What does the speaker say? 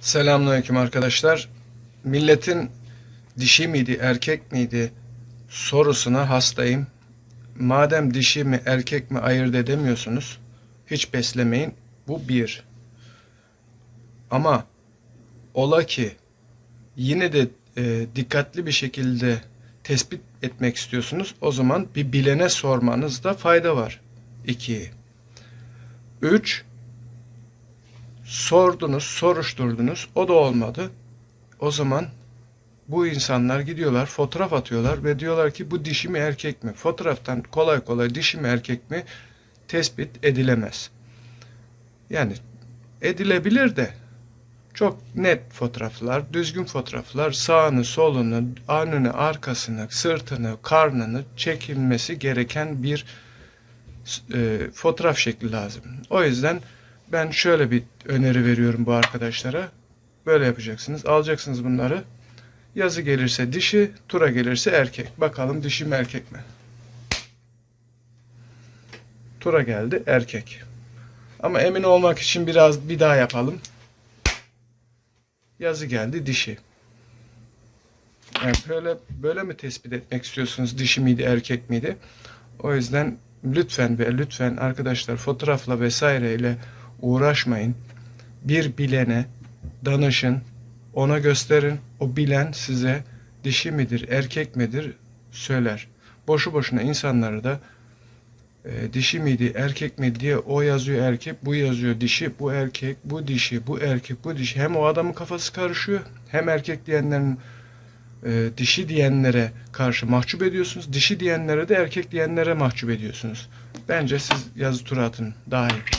Selamünaleyküm arkadaşlar. Milletin dişi miydi, erkek miydi sorusuna hastayım. Madem dişi mi, erkek mi ayırt edemiyorsunuz, hiç beslemeyin. Bu bir. Ama ola ki yine de e, dikkatli bir şekilde tespit etmek istiyorsunuz. O zaman bir bilene sormanızda fayda var. İki. Üç. Sordunuz, soruşturdunuz. O da olmadı. O zaman bu insanlar gidiyorlar, fotoğraf atıyorlar ve diyorlar ki bu dişi mi erkek mi? Fotoğraftan kolay kolay dişi mi erkek mi tespit edilemez. Yani edilebilir de çok net fotoğraflar, düzgün fotoğraflar, sağını, solunu, önünü, arkasını, sırtını, karnını çekilmesi gereken bir e, fotoğraf şekli lazım. O yüzden ben şöyle bir öneri veriyorum bu arkadaşlara. Böyle yapacaksınız. Alacaksınız bunları. Yazı gelirse dişi, tura gelirse erkek. Bakalım dişi mi erkek mi? Tura geldi erkek. Ama emin olmak için biraz bir daha yapalım. Yazı geldi dişi. Yani böyle böyle mi tespit etmek istiyorsunuz dişi miydi erkek miydi? O yüzden lütfen ve lütfen arkadaşlar fotoğrafla vesaireyle uğraşmayın. Bir bilene danışın, ona gösterin. O bilen size dişi midir, erkek midir söyler. Boşu boşuna insanları da e, dişi miydi, erkek mi diye o yazıyor erkek, bu yazıyor dişi, bu erkek, bu dişi, bu erkek, bu dişi. Hem o adamın kafası karışıyor, hem erkek diyenlerin e, dişi diyenlere karşı mahcup ediyorsunuz. Dişi diyenlere de erkek diyenlere mahcup ediyorsunuz. Bence siz yazı tura atın daha iyi.